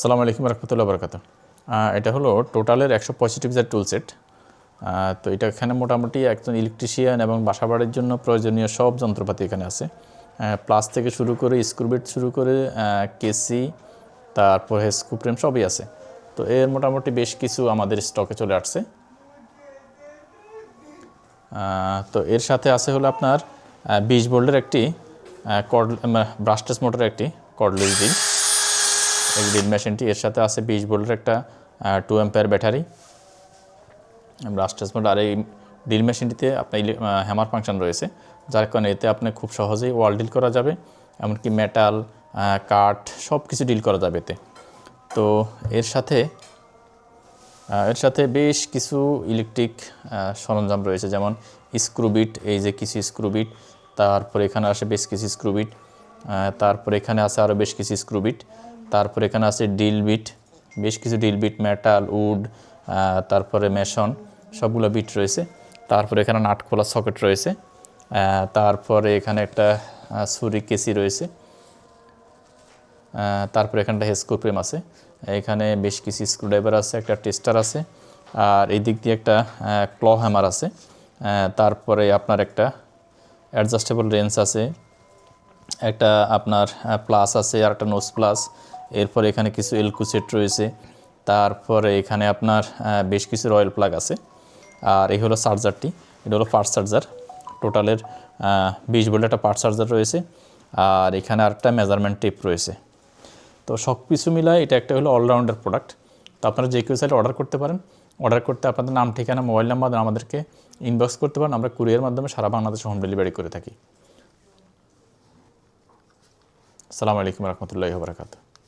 সালাম আলাইকুম রহমতুল্লাহ বরকাত এটা হলো টোটালের একশো পঁয়ষট্টি পিসের টুল সেট তো এটা এখানে মোটামুটি একজন ইলেকট্রিশিয়ান এবং বাসাবাড়ির জন্য প্রয়োজনীয় সব যন্ত্রপাতি এখানে আছে। প্লাস থেকে শুরু করে স্ক্রুবিট শুরু করে কেসি তারপরে স্কুপ্রেম সবই আছে। তো এর মোটামুটি বেশ কিছু আমাদের স্টকে চলে আসছে। তো এর সাথে আছে হলো আপনার বিশ বোল্ডের একটি কর্ড ব্রাস্টেস মোটরের একটি কর্ডলেস ড্রিল এই ড্রিল মেশিনটি এর সাথে আছে বিশ বোল্ডের একটা টু অ্যাম্পেয়ার ব্যাটারি ব্রাস্টেস মোটর আর এই ড্রিল মেশিনটিতে আপনার হ্যামার ফাংশন রয়েছে, যার কারণে এতে আপনি খুব সহজেই ওয়াল ডিল করা যাবে, এমনকি মেটাল কাঠ সব কিছু ডিল করা যাবে এতে। তো এর সাথে এর সাথে বেশ কিছু ইলেকট্রিক সরঞ্জাম রয়েছে, যেমন স্ক্রুবিট এই যে কিছু স্ক্রুবিট তারপর এখানে আসে বেশ কিছু স্ক্রুবিট তারপর এখানে আছে আরও বেশ কিছু স্ক্রুবিট তারপরে এখানে আছে ডিল বিট বেশ কিছু ডিল বিট মেটাল উড তারপরে মেশন সবগুলো বিট রয়েছে। তারপরে এখানে নাট খোলা সকেট রয়েছে তারপরে এখানে একটা ছুরি কেসি রয়েছে। তারপরে এখানটা হেস্কোপ্রেম আছে। এখানে বেশ কিছু স্ক্রুড্রাইভার আছে, একটা টেস্টার আছে। আর এই দিক দিয়ে একটা ক্ল হ্যামার আছে। তারপরে আপনার একটা অ্যাডজাস্টেবল রেঞ্জ আছে। একটা আপনার প্লাস আছে আর একটা নোজ প্লাস এরপরে এখানে কিছু এলকু সেট রয়েছে। তারপরে এখানে আপনার বেশ কিছু রয়্যাল প্লাগ আছে। আর এই হলো চার্জারটি। এটা হলো ফাস্ট চার্জার। টোটালের বিশ ভোল্ট একটা পার্ট চার্জার রয়েছে। আর এখানে আরেকটা মেজারমেন্ট টেপ রয়েছে। তো সব কিছু মিলায় এটা একটা হলো অলরাউন্ডার প্রোডাক্ট। তো আপনারা যে কেউ চাইলে অর্ডার করতে পারেন। অর্ডার করতে আপনাদের নাম, ঠিকানা, মোবাইল নাম্বার আমাদেরকে ইনবক্স করতে পারেন। আমরা কুরিয়ার মাধ্যমে সারা বাংলাদেশে হোম ডেলিভারি করে থাকি। আসসালামু আলাইকুম রহমতুল্লাহ বরাকাতুহ।